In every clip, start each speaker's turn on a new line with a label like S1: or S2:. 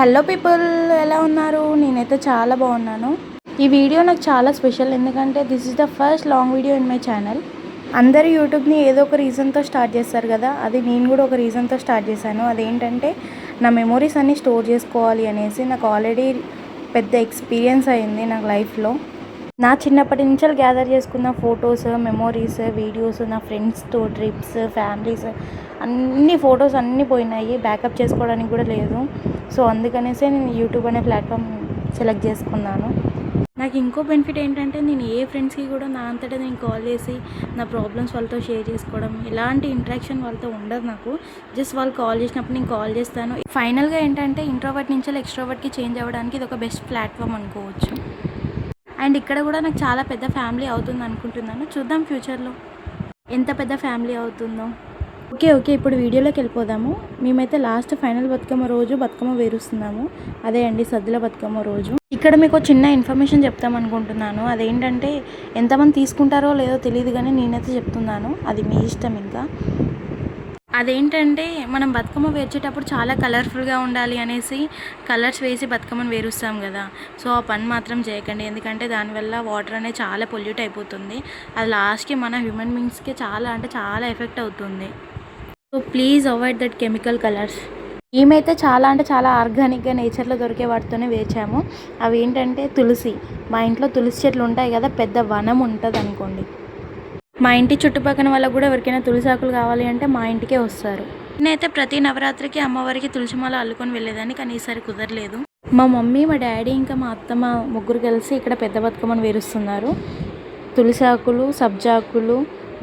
S1: Hello people ఎలా ఉన్నారు? నేనైతే చాలా బాగున్నాను. ఈ వీడియో నాకు చాలా స్పెషల్ ఎందుకంటే this is the first long video in my channel అందరూ యూట్యూబ్ని ఏదో ఒక రీజన్తో స్టార్ట్ చేస్తారు కదా అది నేను కూడా ఒక రీజన్తో స్టార్ట్ చేశాను. అదేంటంటే నా మెమొరీస్ అన్నీ స్టోర్ చేసుకోవాలి అనేసి నాకు ఆల్రెడీ పెద్ద ఎక్స్పీరియన్స్ అయింది నాకు లైఫ్లో నా చిన్నప్పటి నుంచి గ్యాదర్ చేసుకున్న ఫొటోస్ మెమోరీస్ వీడియోస్ నా ఫ్రెండ్స్తో ట్రిప్స్ ఫ్యామిలీస్ అన్ని ఫొటోస్ అన్నీ పోయినాయి. బ్యాకప్ చేసుకోవడానికి కూడా లేదు. సో అందుకనేసే నేను యూట్యూబ్ అనే ప్లాట్ఫామ్ సెలెక్ట్ చేసుకున్నాను. నాకు ఇంకో బెనిఫిట్ ఏంటంటే నేను ఏ ఫ్రెండ్స్కి కూడా నా అంతటా నేను కాల్ చేసి నా ప్రాబ్లమ్స్ వాళ్ళతో షేర్ చేసుకోవడం ఎలాంటి ఇంట్రాక్షన్ వాళ్ళతో ఉండదు నాకు. జస్ట్ వాళ్ళు కాల్ చేసినప్పుడు నేను కాల్ చేస్తాను. ఫైనల్గా ఏంటంటే ఇంట్రోవర్ట్ నుంచి ఎక్స్ట్రోవర్ట్కి చేంజ్ అవ్వడానికి ఇది ఒక బెస్ట్ ప్లాట్ఫామ్ అనుకోవచ్చు. అండ్ ఇక్కడ కూడా నాకు చాలా పెద్ద ఫ్యామిలీ అవుతుంది అనుకుంటున్నాను. చూద్దాం ఫ్యూచర్లో ఎంత పెద్ద ఫ్యామిలీ అవుతుందో. ఓకే ఓకే ఇప్పుడు వీడియోలోకి వెళ్ళిపోదాము. మేమైతే లాస్ట్ ఫైనల్ బతుకమ్మ రోజు బతుకమ్మ వేరుస్తున్నాము అదే అండి సద్దుల బతుకమ్మ రోజు. ఇక్కడ మీకు ఒక చిన్న ఇన్ఫర్మేషన్ చెప్తాం అనుకుంటున్నాను. అదేంటంటే ఎంతమంది తీసుకుంటారో లేదో తెలియదు కానీ నేనైతే చెప్తున్నాను. అది మీ ఇష్టం ఇంకా. అదేంటంటే మనం బతుకమ్మ వేర్చేటప్పుడు చాలా కలర్ఫుల్గా ఉండాలి అనేసి కలర్స్ వేసి బతుకమ్మను వేరుస్తాం కదా. సో ఆ పని మాత్రం చేయకండి. ఎందుకంటే దానివల్ల వాటర్ అనేది చాలా పొల్యూట్ అయిపోతుంది. అది లాస్ట్కి మన హ్యూమన్ బీయింగ్స్కి చాలా అంటే చాలా ఎఫెక్ట్ అవుతుంది. So please avoid that chemical colours. మేమైతే చాలా అంటే చాలా ఆర్గానిక్గా నేచర్లో దొరికే వాటితోనే వేచాము అవి ఏంటంటే తులసి. మా ఇంట్లో తులసి చెట్లు ఉంటాయి కదా పెద్ద వనం ఉంటుంది అనుకోండి మా ఇంటి చుట్టుపక్కల వాళ్ళకు కూడా ఎవరికైనా తులసి ఆకులు కావాలి అంటే మా ఇంటికే వస్తారు. నేనైతే ప్రతి నవరాత్రికి అమ్మవారికి తులసి మాల అల్లుకొని వెళ్ళేదాన్ని కానీ ఈసారి కుదరలేదు. మా మమ్మీ మా డాడీ ఇంకా మా అత్తమ్మ ముగ్గురు కలిసి ఇక్కడ పెద్ద బతుకమ్మను వేరుస్తున్నారు. తులసి ఆకులు సబ్జాకులు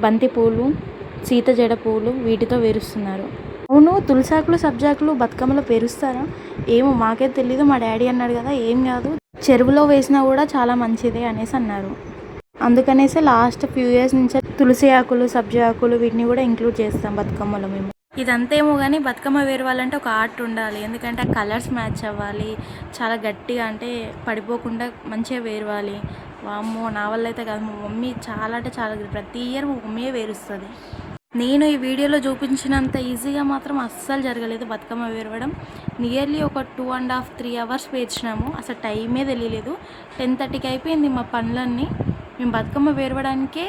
S1: బంతి పూలు సీత జడ పూలు వీటితో వేరుస్తున్నారు. అవును తులసాకులు సబ్జాకులు బతుకమ్మలో పేరుస్తారా? ఏమో మాకే తెలీదు మా డాడీ అన్నాడు కదా ఏం కాదు. చెరువులో వేసినా కూడా చాలా మంచిదే అనేసి అన్నారు. అందుకనేసి లాస్ట్ ఫ్యూ ఇయర్స్ నుంచి తులసి ఆకులు సబ్జీ ఆకులు వీటిని కూడా ఇంక్లూడ్ చేస్తాం బతుకమ్మలో మేము. ఇదంతేమో కానీ బతుకమ్మ వేరవాలంటే ఒక ఆర్ట్ ఉండాలి. ఎందుకంటే ఆ కలర్స్ మ్యాచ్ అవ్వాలి. చాలా గట్టిగా అంటే పడిపోకుండా మంచిగా వేరవాలి. వామ్మో నా వల్ల అయితే కాదు. మా మమ్మీ చాలా అంటే చాలా ప్రతి ఇయర్ మా మమ్మీయే వేరుస్తుంది. నేను ఈ వీడియోలో చూపించినంత ఈజీగా మాత్రం అస్సలు జరగలేదు బతుకమ్మ వేరవడం. నియర్లీ ఒక two and half three hours వేర్చినాము. అసలు టైమే తెలియలేదు టెన్ థర్టీకి అయిపోయింది మా పనులన్నీ. మేము బతుకమ్మ వేరవడానికే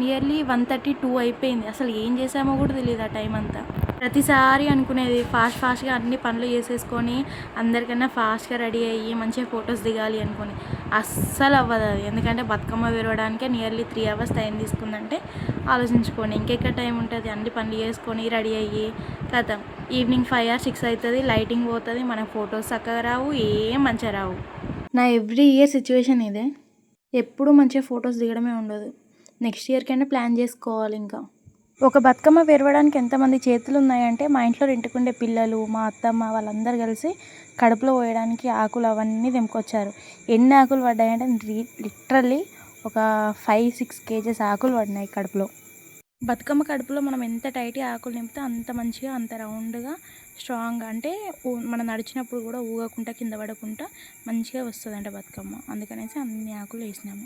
S1: నియర్లీ వన్ థర్టీ టూ అయిపోయింది. అసలు ఏం చేసామో కూడా తెలియదు ఆ టైం అంతా. ప్రతిసారి అనుకునేది ఫాస్ట్ ఫాస్ట్గా అన్ని పనులు చేసేసుకొని అందరికన్నా ఫాస్ట్గా రెడీ అయ్యి మంచిగా ఫొటోస్ దిగాలి అనుకొని. అస్సలు అవ్వదు అది. ఎందుకంటే బతుకమ్మ విరవడానికే నియర్లీ త్రీ అవర్స్ టైం తీసుకుందంటే ఆలోచించుకోండి. ఇంకెక్కడ టైం ఉంటుంది? అన్ని పనులు చేసుకొని రెడీ అయ్యి కదా ఈవినింగ్ ఫైవ్ ఆర్ సిక్స్ అవుతుంది లైటింగ్ పోతుంది మనకు ఫొటోస్ చక్కగా రావు ఏం మంచిగా రావు. నా ఎవ్రీ ఇయర్ సిచ్యువేషన్ ఇదే. ఎప్పుడూ మంచిగా ఫొటోస్ దిగడమే ఉండదు. నెక్స్ట్ ఇయర్కైనా ప్లాన్ చేసుకోవాలి ఇంకా. ఒక బతుకమ్మ విరవడానికి ఎంతమంది చేతులు ఉన్నాయంటే మా ఇంట్లో రెంటుకుండే పిల్లలు మా అత్తమ్మ వాళ్ళందరూ కలిసి కడుపులో పోయడానికి ఆకులు అవన్నీ తెంపుకొచ్చారు. ఎన్ని ఆకులు పడ్డాయంటే లిటరల్లీ ఒక ఫైవ్ సిక్స్ కేజెస్ ఆకులు పడినాయి కడుపులో. బతుకమ్మ కడుపులో మనం ఎంత టైట్గా ఆకులు నింపితే అంత మంచిగా అంత రౌండ్గా స్ట్రాంగ్ అంటే ఊ- మనం నడిచినప్పుడు కూడా ఊగకుండా కింద పడకుండా మంచిగా వస్తుందంట బతుకమ్మ. అందుకనేసి అన్ని ఆకులు వేసినాము.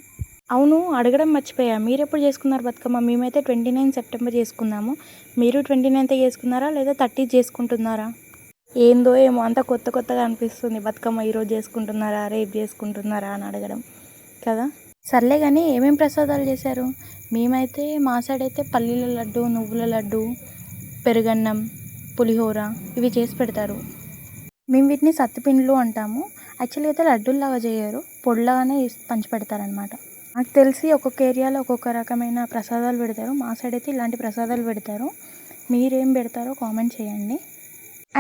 S1: అవును అడగడం మర్చిపోయా. మీరు ఎప్పుడు చేసుకున్నారు బతుకమ్మ? మేమైతే ట్వంటీ నైన్ సెప్టెంబర్ చేసుకున్నాము. మీరు ట్వంటీ నైన్త్ చేసుకున్నారా లేదా థర్టీ చేసుకుంటున్నారా? ఏందో ఏమో అంత కొత్త కొత్తగా అనిపిస్తుంది. బతుకమ్మ ఈరోజు చేసుకుంటున్నారా రేపు చేసుకుంటున్నారా అని అడగడం కదా? సర్లే కానీ ఏమేమి ప్రసాదాలు చేశారు? మేమైతే మా సైడ్ అయితే పల్లీల లడ్డు నువ్వుల లడ్డు పెరుగన్నం పులిహోర ఇవి చేసి పెడతారు. మేము వీటిని సత్తిపిండ్లు అంటాము. యాక్చువల్లీ అయితే లడ్డూల్లాగా చేయరు. పొడిలాగానే పంచి పెడతారనమాట నాకు తెలిసి ఒక్కొక్క ఏరియాలో ఒక్కొక్క రకమైన ప్రసాదాలు పెడతారు. మా సైడ్ అయితే ఇలాంటి ప్రసాదాలు పెడతారు. మీరేం పెడతారో కామెంట్ చేయండి.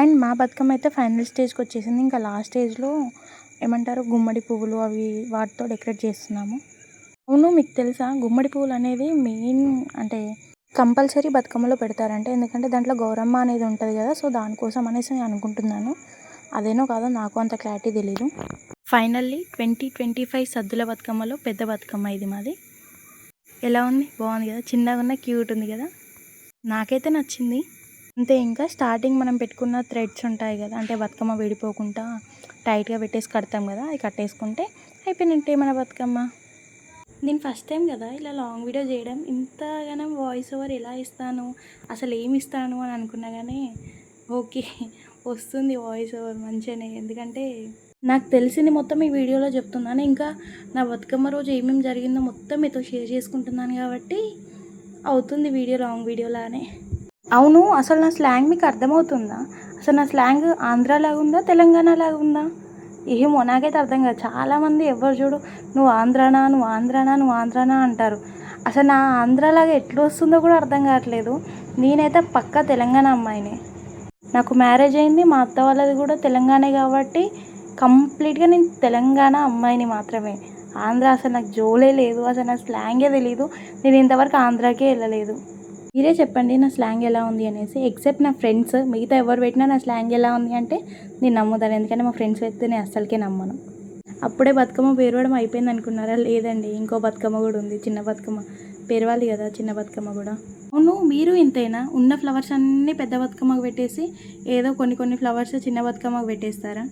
S1: అండ్ మా బతుకమ్మ అయితే ఫైనల్ స్టేజ్కి వచ్చేసింది. ఇంకా లాస్ట్ స్టేజ్లో ఏమంటారు? గుమ్మడి పువ్వులు అవి వాటితో డెకరేట్ చేస్తున్నాము. అవును మీకు తెలుసా? గుమ్మడి పువ్వులు అనేది మెయిన్ అంటే కంపల్సరీ బతుకమ్మలో పెడతారంటే. ఎందుకంటే దాంట్లో గౌరమ్మ అనేది ఉంటుంది కదా సో దానికోసం అనేసి నేను అనుకుంటున్నాను. అదేనో కాదో నాకు అంత క్లారిటీ తెలీదు. Finally twenty twenty five Saddula బతుకమ్మలో పెద్ద బతుకమ్మ ఇది మాది. ఎలా ఉంది? బాగుంది కదా? చిన్నగా ఉన్న క్యూట్ ఉంది కదా? నాకైతే నచ్చింది. అంతే ఇంకా స్టార్టింగ్ మనం పెట్టుకున్న థ్రెడ్స్ ఉంటాయి కదా అంటే బతుకమ్మ విడిపోకుండా టైట్గా పెట్టేసి కడతాం కదా అవి కట్టేసుకుంటే అయిపోయినట్టే మన బతుకమ్మ. నేను ఫస్ట్ టైం కదా ఇలా లాంగ్ వీడియో చేయడం. ఇంతగానం వాయిస్ ఓవర్ ఎలా ఇస్తాను? అసలు ఏమి ఇస్తాను అని అనుకున్నా కానీ ఓకే వస్తుంది వాయిస్ ఓవర్ మంచిగానే. ఎందుకంటే నాకు తెలిసింది మొత్తం ఈ వీడియోలో చెప్తున్నాను. ఇంకా నా బతుకమ్మ రోజు ఏమేమి జరిగిందో మొత్తం మీతో షేర్ చేసుకుంటున్నాను కాబట్టి అవుతుంది వీడియో లాంగ్ వీడియోలానే అవును అసలు నా స్లాంగ్ మీకు అర్థమవుతుందా? అసలు నా స్లాంగ్ ఆంధ్ర లాగా ఉందా తెలంగాణ లాగా ఉందా ఏమో నాకైతే అర్థం కాదు. చాలామంది ఎవరు చూడు నువ్వు ఆంధ్రానా నువ్వు ఆంధ్రానా నువ్వు ఆంధ్రానా అంటారు. అసలు నా ఆంధ్రాలాగా ఎట్లా వస్తుందో కూడా అర్థం కావట్లేదు. నేనైతే పక్కా తెలంగాణ అమ్మాయిని. నాకు మ్యారేజ్ అయింది మా అత్త వాళ్ళది కూడా తెలంగాణ కాబట్టి కంప్లీట్గా నేను తెలంగాణ అమ్మాయిని మాత్రమే. ఆంధ్ర అసలు నాకు జోలే లేదు అసలు నా స్లాంగే తెలియదు నేను ఇంతవరకు ఆంధ్రాకే వెళ్ళలేదు. మీరే చెప్పండి నా స్లాంగ్ ఎలా ఉంది అనేసి. ఎక్సెప్ట్ నా ఫ్రెండ్స్ మిగతా ఎవరు పెట్టినా నా స్లాంగ్ ఎలా ఉంది అంటే నేను నమ్ముతాను. ఎందుకంటే మా ఫ్రెండ్స్ పెడితే నేను అస్సలకే నమ్మను. అప్పుడే బతుకమ్మ పేరువడం అయిపోయింది అనుకున్నారా? లేదండి ఇంకో బతుకమ్మ కూడా ఉంది. చిన్న బతుకమ్మ. పేరవాలి కదా చిన్న బతుకమ్మ కూడా. అవును మీరు ఇంతేనా? ఉన్న ఫ్లవర్స్ అన్నీ పెద్ద బతుకమ్మకు పెట్టేసి ఏదో కొన్ని కొన్ని ఫ్లవర్స్ చిన్న బతుకమ్మకు పెట్టేస్తారా?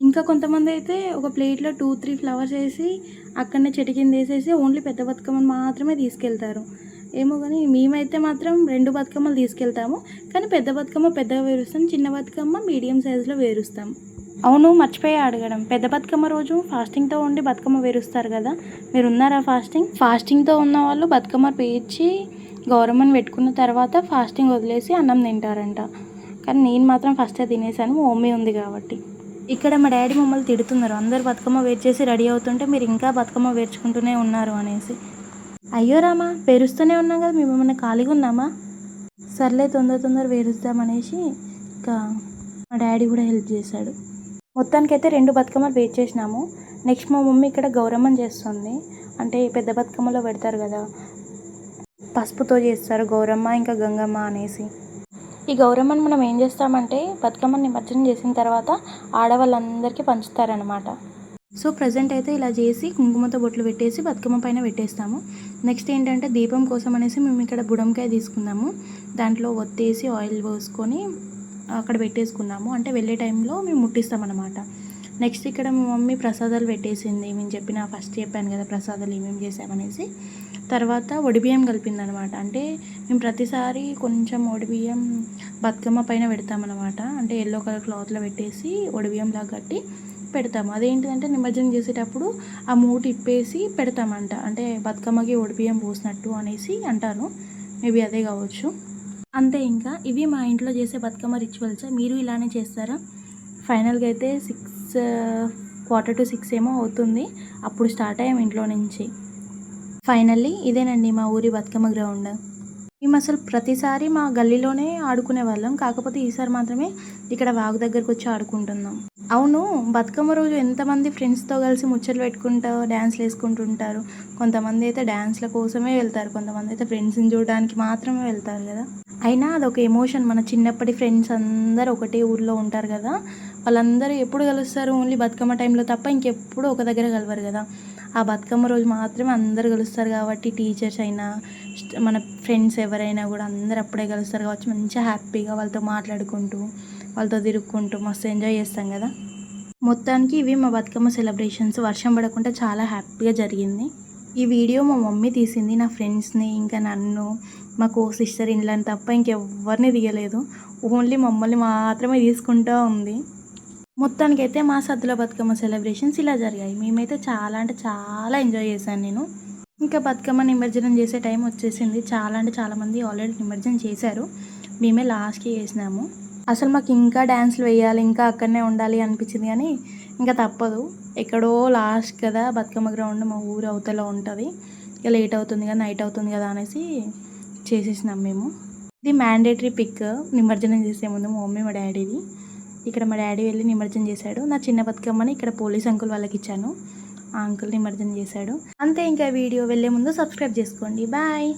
S1: ఇంకా కొంతమంది అయితే ఒక ప్లేట్లో టూ త్రీ ఫ్లవర్స్ వేసి అక్కడనే చెట్టు కింద వేసేసి ఓన్లీ పెద్ద బతుకమ్మను మాత్రమే తీసుకెళ్తారు. ఏమో కానీ మేమైతే మాత్రం రెండు బతుకమ్మలు తీసుకెళ్తాము. కానీ పెద్ద బతుకమ్మ పెద్దగా వేరుస్తాం చిన్న బతుకమ్మ మీడియం సైజులో వేరుస్తాం. అవును మర్చిపోయా అడగడం. పెద్ద బతుకమ్మ రోజు ఫాస్టింగ్తో ఉండి బతుకమ్మ వేరుస్తారు కదా. మీరు ఉన్నారా ఫాస్టింగ్? ఫాస్టింగ్తో ఉన్న వాళ్ళు బతుకమ్మ పేర్చి గౌరమ్మని పెట్టుకున్న తర్వాత ఫాస్టింగ్ వదిలేసి అన్నం తింటారంట. కానీ నేను మాత్రం ఫస్టే తినేసాను మా మమ్మీ ఉంది కాబట్టి. ఇక్కడ మా డాడీ మమ్మల్ని తిడుతున్నారు. అందరు బతుకమ్మ వేరిచేసి రెడీ అవుతుంటే మీరు ఇంకా బతుకమ్మ వేర్చుకుంటూనే ఉన్నారు అనేసి. అయ్యో రామా పేరుస్తూనే ఉన్నాం కదా మేము ఏమైనా ఖాళీగా ఉన్నామా? సర్లే తొందర తొందర పేరుస్తామనేసి ఇంకా మా డాడీ కూడా హెల్ప్ చేశాడు. మొత్తానికైతే రెండు బతుకమ్మలు వెయిట్ చేసినాము. నెక్స్ట్ మా మమ్మీ ఇక్కడ గౌరమ్మని చేస్తుంది. అంటే పెద్ద బతుకమ్మలో పెడతారు కదా పసుపుతో చేస్తారు గౌరమ్మ ఇంకా గంగమ్మ అనేసి. ఈ గౌరమ్మని మనం ఏం చేస్తామంటే బతుకమ్మని నిమజ్జనం చేసిన తర్వాత ఆడవాళ్ళందరికీ పంచుతారనమాట సో ప్రజెంట్ అయితే ఇలా చేసి కుంకుమతో బొట్లు పెట్టేసి బతుకమ్మ పైన పెట్టేస్తాము. నెక్స్ట్ ఏంటంటే దీపం కోసం అనేసి మేము ఇక్కడ బుడంకాయ తీసుకున్నాము. దాంట్లో ఒత్తేసి ఆయిల్ పోసుకొని అక్కడ పెట్టేసుకున్నాము. అంటే వెళ్ళే టైంలో మేము ముట్టిస్తామన్నమాట. నెక్స్ట్ ఇక్కడ మా మమ్మీ ప్రసాదాలు పెట్టేసింది. మేము చెప్పిన ఫస్ట్ చెప్పాను కదా ప్రసాదాలు ఏమేమి చేసామనేసి తర్వాత ఒడిబియ్యం కలిపిందనమాట అంటే మేము ప్రతిసారి కొంచెం ఒడిబియ్యం బతుకమ్మ పైన పెడతామన్నమాట. అంటే ఎల్లో కలర్ క్లాత్లో పెట్టేసి ఒడిబియ్యంలా కట్టి పెడతాము. అదేంటిదంటే నిమజ్జనం చేసేటప్పుడు ఆ మూట ఇప్పేసి పెడతామంట. అంటే బతుకమ్మకి ఒడిపియం పోసినట్టు అనేసి అంటారు. మేబీ అదే కావచ్చు. అంతే ఇంకా. ఇవి మా ఇంట్లో చేసే బతుకమ్మ రిచువల్స్. మీరు ఇలానే చేస్తారా? ఫైనల్గా అయితే సిక్స్ క్వార్టర్ టు సిక్స్ ఏమో అవుతుంది. అప్పుడు స్టార్ట్ అయ్యాం ఇంట్లో నుంచి. ఫైనల్లీ ఇదేనండి మా ఊరి బతుకమ్మ గ్రౌండ్. మేము అసలు ప్రతిసారి మా గల్లీలోనే ఆడుకునే వాళ్ళం. కాకపోతే ఈసారి మాత్రమే ఇక్కడ వాగు దగ్గరకు వచ్చి ఆడుకుంటున్నాం. అవును బతుకమ్మ రోజు ఎంతమంది ఫ్రెండ్స్తో కలిసి ముచ్చట్లు పెట్టుకుంటూ డ్యాన్స్లు వేసుకుంటుంటారు. కొంతమంది అయితే డ్యాన్స్ల కోసమే వెళ్తారు. కొంతమంది అయితే ఫ్రెండ్స్ని చూడడానికి మాత్రమే వెళ్తారు కదా. అయినా అదొక ఎమోషన్. మన చిన్నప్పటి ఫ్రెండ్స్ అందరూ ఒకటే ఊర్లో ఉంటారు కదా. వాళ్ళందరూ ఎప్పుడు కలుస్తారు? ఓన్లీ బతుకమ్మ టైంలో తప్ప ఇంకెప్పుడు ఒక దగ్గర కలవరు కదా. ఆ బతుకమ్మ రోజు మాత్రమే అందరు కలుస్తారు కాబట్టి టీచర్స్ అయినా మన ఫ్రెండ్స్ ఎవరైనా కూడా అందరు అప్పుడే కలుస్తారు కాబట్టి మంచిగా హ్యాపీగా వాళ్ళతో మాట్లాడుకుంటూ వాళ్ళతో తిరుక్కుంటూ మస్తు ఎంజాయ్ చేస్తాం కదా. మొత్తానికి ఇవి మా బతుకమ్మ సెలబ్రేషన్స్. వర్షం పడకుండా చాలా హ్యాపీగా జరిగింది. ఈ వీడియో మా మమ్మీ తీసింది నా ఫ్రెండ్స్ని ఇంకా నన్ను మా కో సిస్టర్ ఇండ్లని తప్ప ఇంకెవ్వరిని తీయలేదు. ఓన్లీ మమ్మల్ని మాత్రమే తీసుకుంటూ ఉంది. మొత్తానికైతే మా సద్దుల బతుకమ్మ సెలబ్రేషన్స్ ఇలా జరిగాయి. మేమైతే చాలా అంటే చాలా ఎంజాయ్ చేశాను నేను. ఇంకా బతుకమ్మ నిమజ్జనం చేసే టైం వచ్చేసింది. చాలా అంటే చాలామంది ఆల్రెడీ నిమజ్జనం చేశారు. మేమే లాస్ట్కి చేసినాము. అసలు మాకు ఇంకా డ్యాన్స్లు వేయాలి ఇంకా అక్కడనే ఉండాలి అనిపించింది కానీ ఇంకా తప్పదు. ఎక్కడో లాస్ట్ కదా బతుకమ్మ గ్రౌండ్ మా ఊరు అవతల ఉంటుంది. ఇక లేట్ అవుతుంది కదా నైట్ అవుతుంది కదా అనేసి చేసేసినాం మేము. ఇది మ్యాండేటరీ పిక్ నిమజ్జనం చేసే ముందు మా మమ్మీ మా డాడీది ఇక్కడ మా డాడీ వెళ్ళి నిమజ్జనం చేశాడు. నా చిన్న బతుకమ్మని ఇక్కడ పోలీస్ అంకుల్ వాళ్ళకి ఇచ్చాను. ఆ అంకుల్ నిమజ్జనం చేశాడు. అంతే ఇంకా వీడియో వెళ్ళే ముందు సబ్స్క్రైబ్ చేసుకోండి. బాయ్.